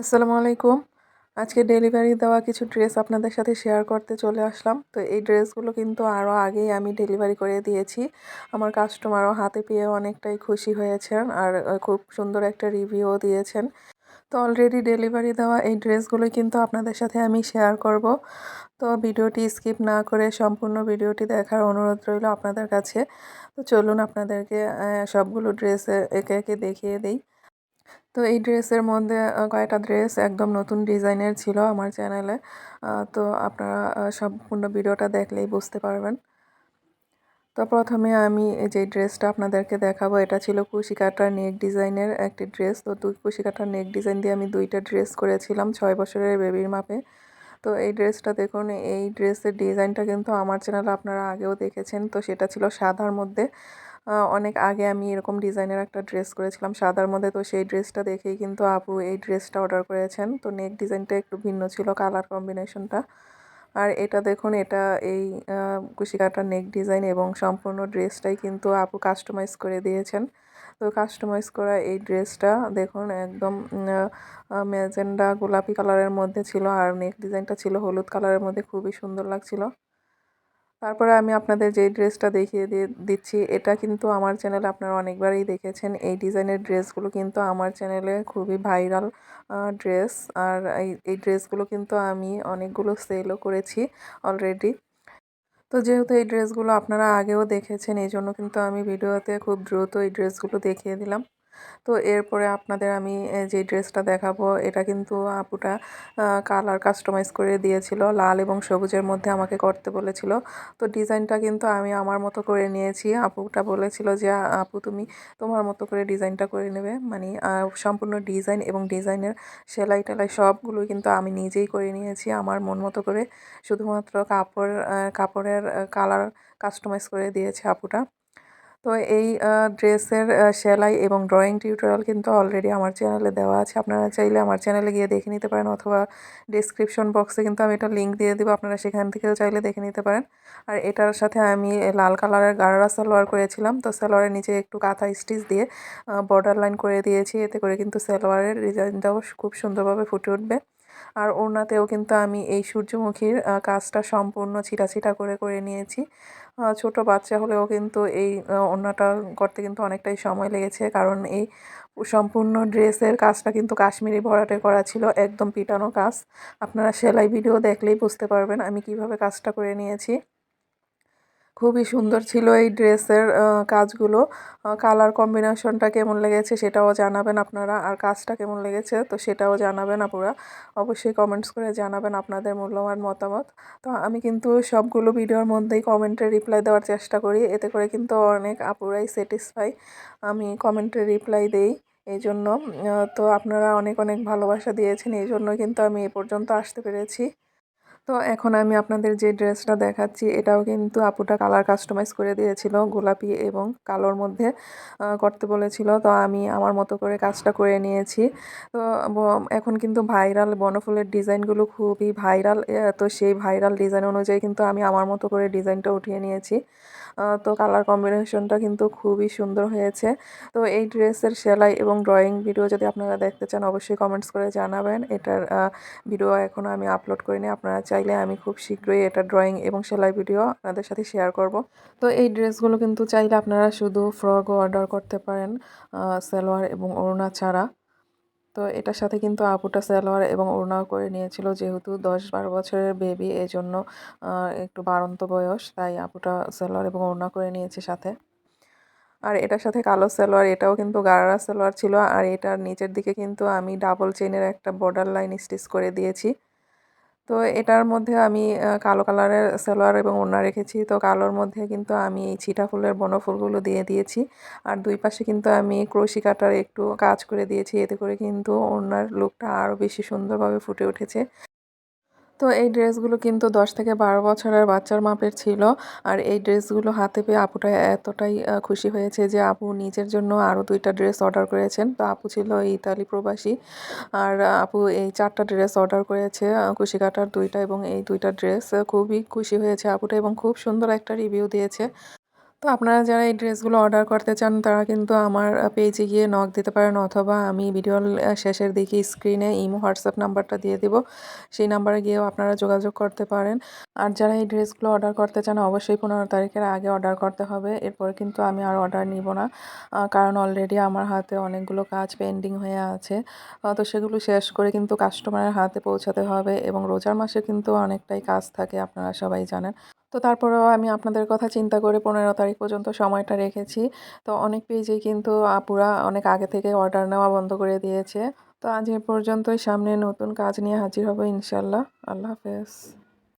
আসসালামু আলাইকুম। আজকে ডেলিভারি দেওয়া কিছু ড্রেস আপনাদের সাথে শেয়ার করতে চলে আসলাম। তো এই ড্রেসগুলো কিন্তু আরও আগেই আমি ডেলিভারি করে দিয়েছি। আমার কাস্টমারও হাতে পেয়ে অনেকটাই খুশি হয়েছেন আর খুব সুন্দর একটা রিভিউও দিয়েছেন। তো অলরেডি ডেলিভারি দেওয়া এই ড্রেসগুলোই কিন্তু আপনাদের সাথে আমি শেয়ার করব। তো ভিডিওটি স্কিপ না করে সম্পূর্ণ ভিডিওটি দেখার অনুরোধ রইল আপনাদের কাছে। তো চলুন আপনাদেরকে সবগুলো ড্রেস একে একে দেখিয়ে দিই। তো এই ড্রেসের মধ্যে কয়েকটা ড্রেস একদম নতুন ডিজাইনের ছিল আমার চ্যানেলে। তো আপনারা সম্পূর্ণ ভিডিওটা দেখলেই বুঝতে পারবেন। তো প্রথমে আমি যে ড্রেসটা আপনাদেরকে দেখাবো, এটা ছিল কুশি কাটার নেক ডিজাইনের একটি ড্রেস। তো দুই কুশি কাটার নেক ডিজাইন দিয়ে আমি দুইটা ড্রেস করেছিলাম ছয় বছরের বেবির মাপে। তো এই ড্রেসটা দেখুন, এই ড্রেসের ডিজাইনটা কিন্তু আমার চ্যানেলে আপনারা আগেও দেখেছেন। তো সেটা ছিল সাদার মধ্যে। অনেক আগে আমি এরকম ডিজাইনের একটা ড্রেস করেছিলাম সাদার মধ্যে। তো সেই ড্রেসটা দেখেই কিন্তু আপু এই ড্রেসটা অর্ডার করেছেন। তো নেক ডিজাইনটা একটু ভিন্ন ছিল কালার কম্বিনেশনটা। আর এটা দেখুন, এটা এই কুশিকাটার নেক ডিজাইন এবং সম্পূর্ণ ড্রেসটাই কিন্তু আপু কাস্টমাইজ করে দিয়েছেন। তো কাস্টমাইজ করা এই ড্রেসটা দেখুন, একদম ম্যাজেন্ডা গোলাপি কালারের মধ্যে ছিল। আর নেক ডিজাইনটা ছিল হলুদ কালারের মধ্যে, খুবই সুন্দর লাগছিল। তারপরে আমি আপনাদের যে ড্রেসটা দেখিয়ে দিয়ে দিচ্ছি, এটা কিন্তু আমার চ্যানেলে আপনারা অনেকবারই দেখেছেন। এই ডিজাইনের ড্রেসগুলো কিন্তু আমার চ্যানেলে খুবই ভাইরাল ড্রেস। আর এই এই ড্রেসগুলো কিন্তু আমি অনেকগুলো সেলও করেছি অলরেডি তো যেহেতু এই ড্রেসগুলো আপনারা আগেও দেখেছেন, এই জন্য কিন্তু আমি ভিডিওতে খুব দ্রুত এই ড্রেসগুলো দেখিয়ে দিলাম। তো এরপরে আপনাদের আমি যে ড্রেসটা দেখাবো, এটা কিন্তু আপুটা কালার কাস্টমাইজ করে দিয়েছিল। লাল এবং সবুজের মধ্যে আমাকে করতে বলেছিল। তো ডিজাইনটা কিন্তু আমি আমার মতো করে নিয়েছি। আপুটা বলেছিল যে, আপু, তুমি তোমার মতো করে ডিজাইনটা করে নেবে। মানে সম্পূর্ণ ডিজাইন এবং ডিজাইনের সেলাই টেলাই সবগুলো কিন্তু আমি নিজেই করে নিয়েছি আমার মন মতো করে। শুধুমাত্র কাপড় কাপড়ের কালার কাস্টমাইজ করে দিয়েছে আপুটা। তো এই ড্রেসের সেলাই এবং ড্রয়িং টিউটোরিয়াল কিন্তু অলরেডি আমার চ্যানেলে দেওয়া আছে। আপনারা চাইলে আমার চ্যানেলে গিয়ে দেখে নিতে পারেন অথবা ডিসক্রিপশন বক্সে কিন্তু আমি এটা লিঙ্ক দিয়ে দেবো, আপনারা সেখান থেকেও চাইলে দেখে নিতে পারেন। আর এটার সাথে আমি লাল কালারের গাড়া সালোয়ার করেছিলাম, তো সালোয়ারের নিচে একটু কাঁথা স্টিচ দিয়ে বর্ডার লাইন করে দিয়েছি, এতে করে কিন্তু সালোয়ারের ডিজাইনটাও খুব সুন্দরভাবে ফুটে উঠবে। আর ওড়নাতেও কিন্তু আমি এই সূর্যমুখীর কাজটা সম্পূর্ণ ছিটাছিটা ছিটা করে করে নিয়েছি। ছোট বাচ্চা হলেও কিন্তু এই ওড়নাটা করতে কিন্তু অনেকটাই সময় লেগেছে। কারণ এই সম্পূর্ণ ড্রেসের কাজটা কিন্তু কাশ্মীরি ভরাটে করা ছিল, একদম পিটানো কাজ। আপনারা সেলাই ভিডিও দেখলেই বুঝতে পারবেন আমি কীভাবে কাজটা করে নিয়েছি। খুবই সুন্দর ছিল এই ড্রেসের কাজগুলো। কালার কম্বিনেশনটা কেমন লেগেছে সেটাও জানাবেন আপনারা, আর কাজটা কেমন লেগেছে তো সেটাও জানাবেন আপুরা। অবশ্যই কমেন্টস করে জানাবেন আপনাদের মূল্যবান মতামত। তো আমি কিন্তু সবগুলো ভিডিওর মধ্যেই কমেন্টে রিপ্লাই দেওয়ার চেষ্টা করি, এতে করে কিন্তু অনেক আপুরাই স্যাটিসফাই আমি কমেন্টে রিপ্লাই দেই এই জন্য তো আপনারা অনেক অনেক ভালোবাসা দিয়েছেন এই জন্য কিন্তু আমি এ পর্যন্ত আসতে পেরেছি। তো এখন আমি আপনাদের যে ড্রেসটা দেখাচ্ছি, এটাও কিন্তু আপুটা কালার কাস্টমাইজ করে দিয়েছিল, গোলাপি এবং কালোর মধ্যে করতে বলেছিল। তো আমি আমার মতো করে কাজটা করে নিয়েছি। তো এখন কিন্তু ভাইরাল বনফুলের ডিজাইনগুলো খুবই ভাইরাল তো সেই ভাইরাল ডিজাইন অনুযায়ী কিন্তু আমি আমার মতো করে ডিজাইনটা উঠিয়ে নিয়েছি। তো কালার কম্বিনেশনটা কিন্তু খুবই সুন্দর হয়েছে। তো এই ড্রেসের সেলাই এবং ড্রয়িং ভিডিও যদি আপনারা দেখতে চান, অবশ্যই কমেন্টস করে জানাবেন। এটার ভিডিও এখনও আমি আপলোড করিনি। আপনারা চাইলে আমি খুব শীঘ্রই এটা ড্রয়িং এবং সেলাই ভিডিও আপনাদের সাথে শেয়ার করব। তো এই ড্রেসগুলো কিন্তু চাইলে আপনারা শুধু ফ্রকও অর্ডার করতে পারেন সালোয়ার এবং ওড়না ছাড়া। তো এটার সাথে কিন্তু আপুটা সালোয়ার এবং ওড়নাও করে নিয়েছিল, যেহেতু দশ বারো বছরের বেবি এই জন্য একটু বাড়ন্ত বয়স, তাই আপুটা সালোয়ার এবং ওড়না করে নিয়েছে সাথে। আর এটার সাথে কালো সালোয়ার, এটাও কিন্তু গারারা সালোয়ার ছিল, আর এটার নিচের দিকে কিন্তু আমি ডাবল চেনের একটা বর্ডার লাইন স্টিচ করে দিয়েছি। তো এটার মধ্যে আমি কালো কালারের সালোয়ার এবং ওড়না রেখেছি। তো কালোর মধ্যে কিন্তু আমি এই ছিটা ফুলের বনফুলগুলো দিয়ে দিয়েছি। আর দুই পাশে কিন্তু আমি ক্রোশি কাটার একটু কাজ করে দিয়েছি। এতে করে কিন্তু ওড়নার লুকটা আরও বেশি সুন্দরভাবে ফুটে উঠেছে। তো এই ড্রেসগুলো কিন্তু দশ থেকে বারো বছরের বাচ্চার মাপের ছিল। আর এই ড্রেসগুলো হাতে পেয়ে আপুটা এতটাই খুশি হয়েছে যে আপু নিজের জন্য আরও দুইটা ড্রেস অর্ডার করেছেন। তো আপু ছিল ইতালি প্রবাসী। আর আপু এই চারটা ড্রেস অর্ডার করেছে খুশি কাটার দুইটা এবং এই দুইটা ড্রেস। খুবই খুশি হয়েছে আপুটা এবং খুব সুন্দর একটা রিভিউ দিয়েছে। তো আপনারা যারা এই ড্রেসগুলো অর্ডার করতে চান, তারা কিন্তু আমার পেজে গিয়ে নক দিতে পারেন অথবা আমি ভিডিওর শেষের দিকে স্ক্রিনে ইমো হোয়াটসঅ্যাপ নাম্বারটা দিয়ে দিব। সেই নাম্বারে গিয়েও আপনারা যোগাযোগ করতে পারেন। আর যারা এই ড্রেসগুলো অর্ডার করতে চান, অবশ্যই পনেরো তারিখের আগে অর্ডার করতে হবে। এরপরে কিন্তু আমি আর অর্ডার নিব না কারণ অলরেডি আমার হাতে অনেকগুলো কাজ পেন্ডিং হয়ে আছে। তো সেগুলো শেষ করে কিন্তু কাস্টমারের হাতে পৌঁছাতে হবে এবং রোজার মাসে কিন্তু অনেকটাই কাজ থাকে, আপনারা সবাই জানেন। তো তারপরেও আমি আপনাদের কথা চিন্তা করে পনেরো তারিখ পর্যন্ত সময়টা রেখেছি। তো অনেক পেজেই কিন্তু আপুরা অনেক আগে থেকে অর্ডার নেওয়া বন্ধ করে দিয়েছে। তো আজ এ পর্যন্তই সামনে নতুন কাজ নিয়ে হাজির হব ইনশাল্লাহ। আল্লাহ হাফেজ।